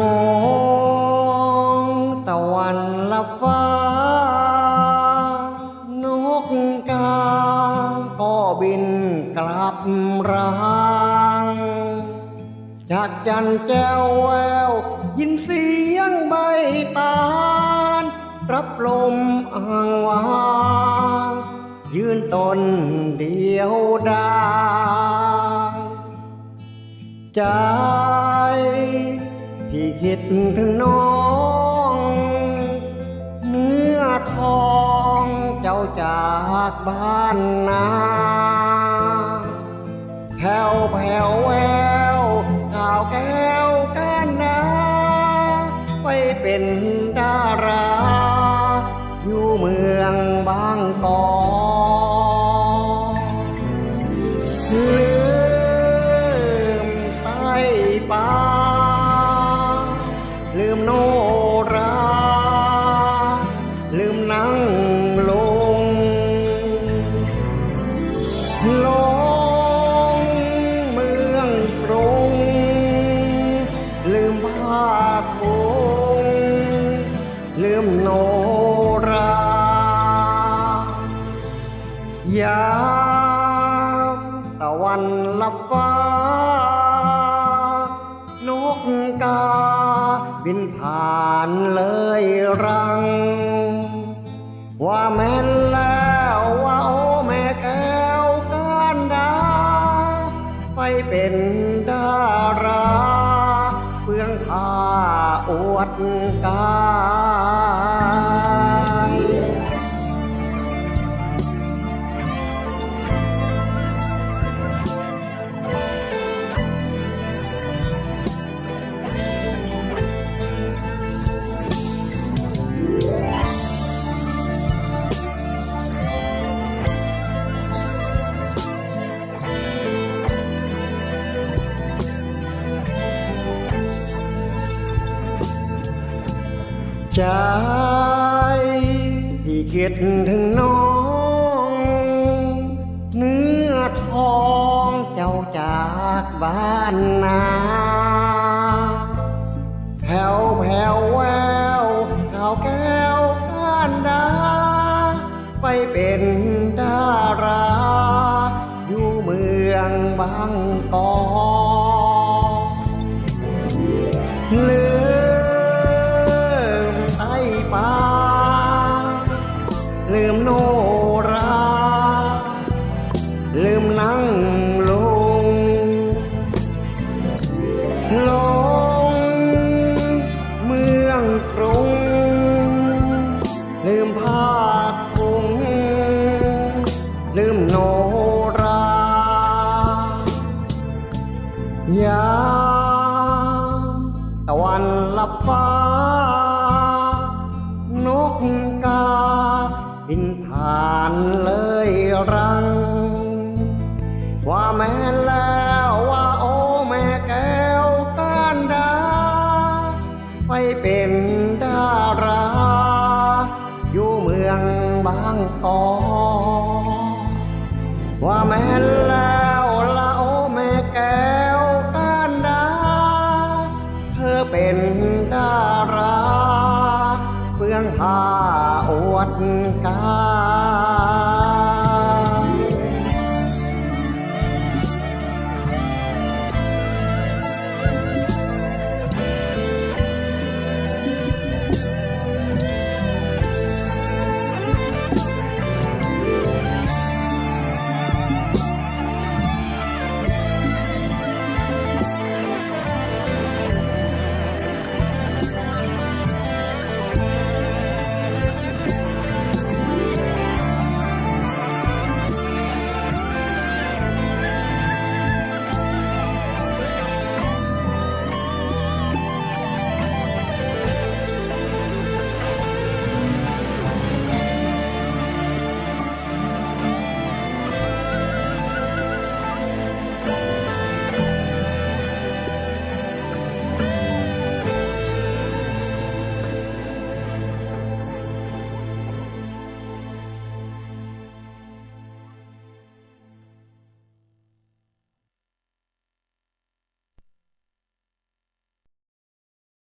มองตะวันลับฟ้านกกา ก็บินกลับรังจากจันแก้วแวว ยินเสียงใบตาลรับลมอ่างวางยืนตนเดียวดายใจ พี่คิดถึงน้อง เนื้อทองเจ้าจากบ้านนา วันลับฟ้านกกาบินผ่านเลยรัง ว่าแม่นแล้วว่าโอ้แม่แก้วกันดา ไปเป็นดาราเพื่องผ้าอวดกาย ใจพี่คิดถึงน้อง เนื้อทองเจ้าจากบ้านนาแผ่วแผ่วแววข่าวแก้วกันดา ไปเป็นดารา อยู่เมืองบางกอก เลยรัง ว่าแม่แล้วว่าโอแม่แก้วกันดา ไปเป็นดารา อยู่เมืองบางกอกว่าแม่แล้ว อวดกา